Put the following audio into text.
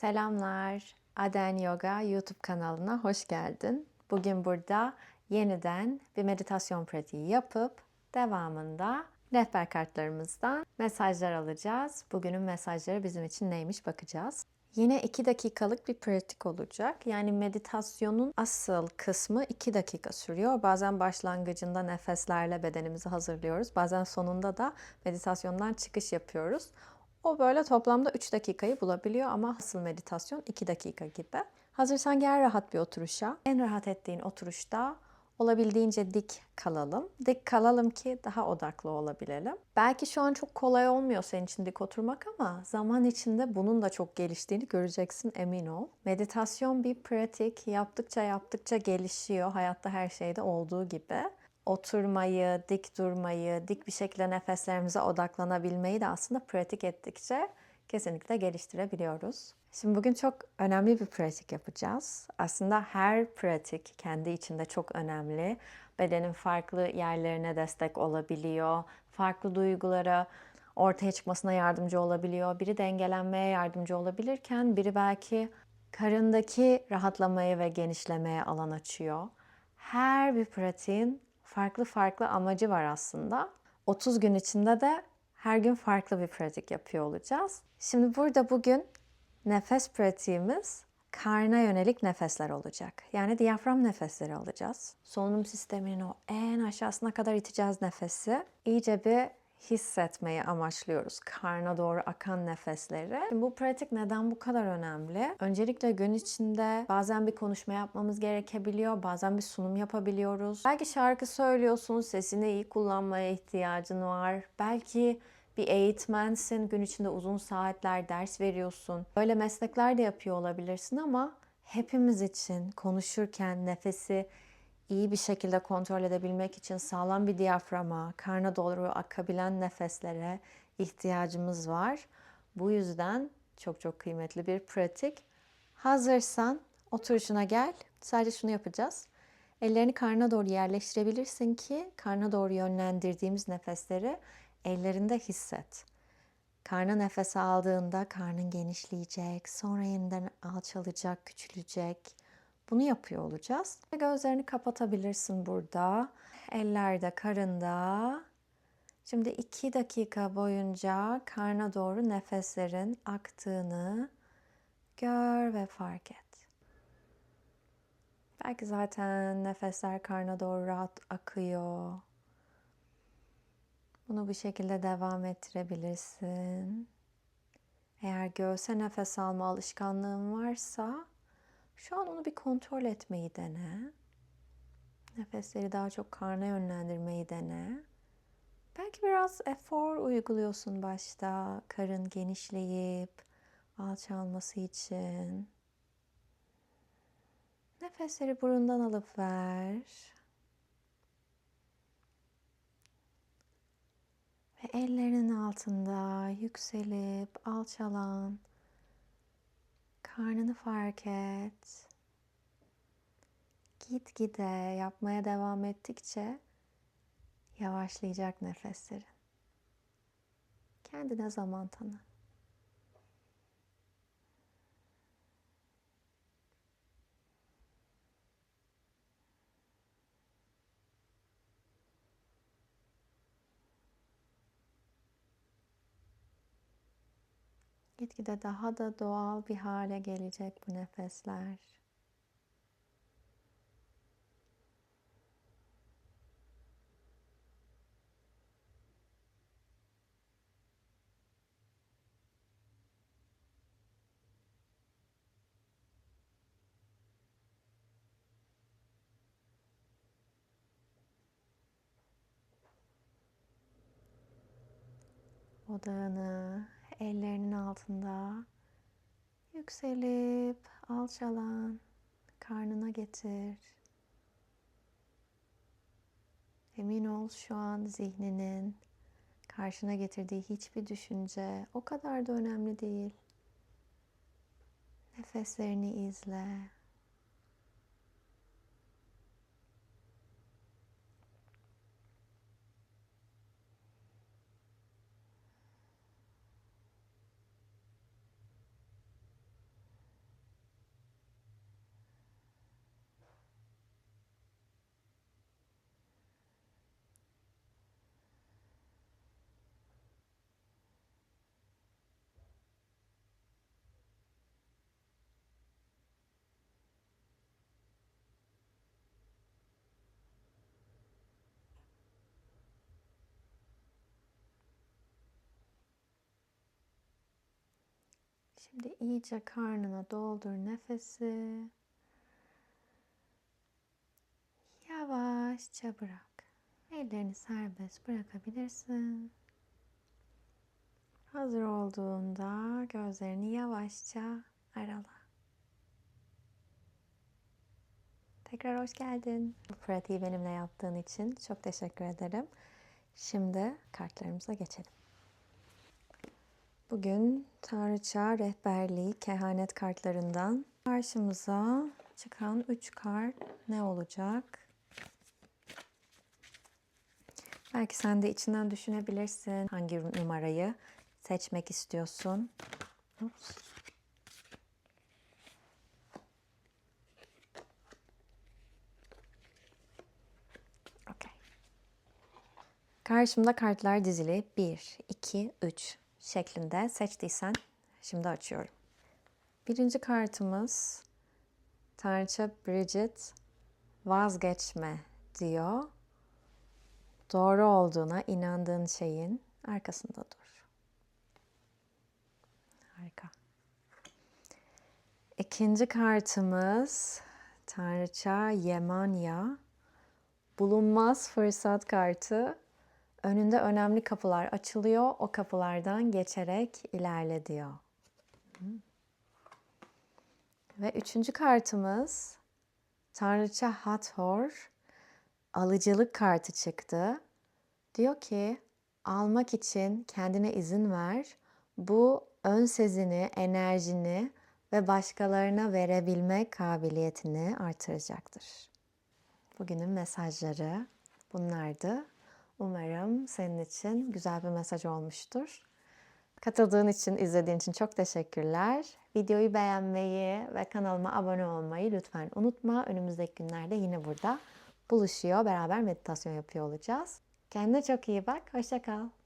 Selamlar. Aden Yoga YouTube kanalına hoş geldin. Bugün burada yeniden bir meditasyon pratiği yapıp devamında rehber kartlarımızdan mesajlar alacağız. Bugünün mesajları bizim için neymiş bakacağız. Yine 2 dakikalık bir pratik olacak. Yani meditasyonun asıl kısmı 2 dakika sürüyor. Bazen başlangıcında nefeslerle bedenimizi hazırlıyoruz. Bazen sonunda da meditasyondan çıkış yapıyoruz. O böyle toplamda 3 dakikayı bulabiliyor ama asıl meditasyon 2 dakika gibi. Hazırsan gel rahat bir oturuşa. En rahat ettiğin oturuşta olabildiğince dik kalalım. Dik kalalım ki daha odaklı olabilelim. Belki şu an çok kolay olmuyor senin için dik oturmak ama zaman içinde bunun da çok geliştiğini göreceksin emin ol. Meditasyon bir pratik. Yaptıkça yaptıkça gelişiyor. Hayatta her şeyde olduğu gibi oturmayı, dik durmayı, dik bir şekilde nefeslerimize odaklanabilmeyi de aslında pratik ettikçe kesinlikle geliştirebiliyoruz. Şimdi bugün çok önemli bir pratik yapacağız. Aslında her pratik kendi içinde çok önemli. Bedenin farklı yerlerine destek olabiliyor. Farklı duygulara ortaya çıkmasına yardımcı olabiliyor. Biri dengelenmeye yardımcı olabilirken biri belki karındaki rahatlamaya ve genişlemeye alan açıyor. Her bir pratiğin farklı farklı amacı var aslında. 30 gün içinde de her gün farklı bir pratik yapıyor olacağız. Şimdi burada bugün nefes pratiğimiz karna yönelik nefesler olacak. Yani diyafram nefesleri alacağız. Solunum sisteminin o en aşağısına kadar iteceğiz nefesi. İyice bir hissetmeyi amaçlıyoruz. Karna doğru akan nefesleri. Şimdi bu pratik neden bu kadar önemli? Öncelikle gün içinde bazen bir konuşma yapmamız gerekebiliyor, bazen bir sunum yapabiliyoruz. Belki şarkı söylüyorsun, sesini iyi kullanmaya ihtiyacın var. Belki bir eğitmensin, gün içinde uzun saatler ders veriyorsun. Böyle meslekler de yapıyor olabilirsin ama hepimiz için konuşurken nefesi iyi bir şekilde kontrol edebilmek için sağlam bir diyaframa, karna doğru akabilen nefeslere ihtiyacımız var. Bu yüzden çok çok kıymetli bir pratik. Hazırsan oturuşuna gel. Sadece şunu yapacağız. Ellerini karna doğru yerleştirebilirsin ki karna doğru yönlendirdiğimiz nefesleri ellerinde hisset. Karna nefes aldığında karnın genişleyecek, sonra yeniden alçalacak, küçülecek. Bunu yapıyor olacağız. Gözlerini kapatabilirsin burada. Eller de karında. Şimdi iki dakika boyunca karna doğru nefeslerin aktığını gör ve fark et. Belki zaten nefesler karna doğru rahat akıyor. Bunu bu şekilde devam ettirebilirsin. Eğer göğse nefes alma alışkanlığın varsa şu an onu bir kontrol etmeyi dene. Nefesleri daha çok karna yönlendirmeyi dene. Belki biraz efor uyguluyorsun başta karın genişleyip alçalması için. Nefesleri burundan alıp ver. Ve ellerinin altında yükselip alçalan karnını fark et. Git gide yapmaya devam ettikçe yavaşlayacak nefeslerin. Kendine zaman tanı. Gitgide daha da doğal bir hale gelecek bu nefesler. Odağını ellerinin altında yükselip alçalan karnına getir. Emin ol şu an zihninin karşına getirdiği hiçbir düşünce o kadar da önemli değil. Nefeslerini izle. Şimdi iyice karnına doldur nefesi. Yavaşça bırak. Ellerini serbest bırakabilirsin. Hazır olduğunda gözlerini yavaşça arala. Tekrar hoş geldin. Bu pratiği benimle yaptığın için çok teşekkür ederim. Şimdi kartlarımıza geçelim. Bugün Tanrıça Rehberliği Kehanet kartlarından karşımıza çıkan 3 kart ne olacak? Belki sen de içinden düşünebilirsin hangi numarayı seçmek istiyorsun. Ups. Karşımda kartlar dizili 1, 2, 3 şeklinde seçtiysen şimdi açıyorum. Birinci kartımız Tanrıça Bridget vazgeçme diyor. Doğru olduğuna inandığın şeyin arkasında dur. Harika. İkinci kartımız Tanrıça Yemanya. Bulunmaz fırsat kartı. Önünde önemli kapılar açılıyor. O kapılardan geçerek ilerle diyor. Ve üçüncü kartımız Tanrıça Hathor alıcılık kartı çıktı. Diyor ki almak için kendine izin ver. Bu ön sezini, enerjini ve başkalarına verebilme kabiliyetini artıracaktır. Bugünün mesajları bunlardı. Umarım senin için güzel bir mesaj olmuştur. Katıldığın için, izlediğin için çok teşekkürler. Videoyu beğenmeyi ve kanalıma abone olmayı lütfen unutma. Önümüzdeki günlerde yine burada buluşuyor. Beraber meditasyon yapıyor olacağız. Kendine çok iyi bak. Hoşça kal.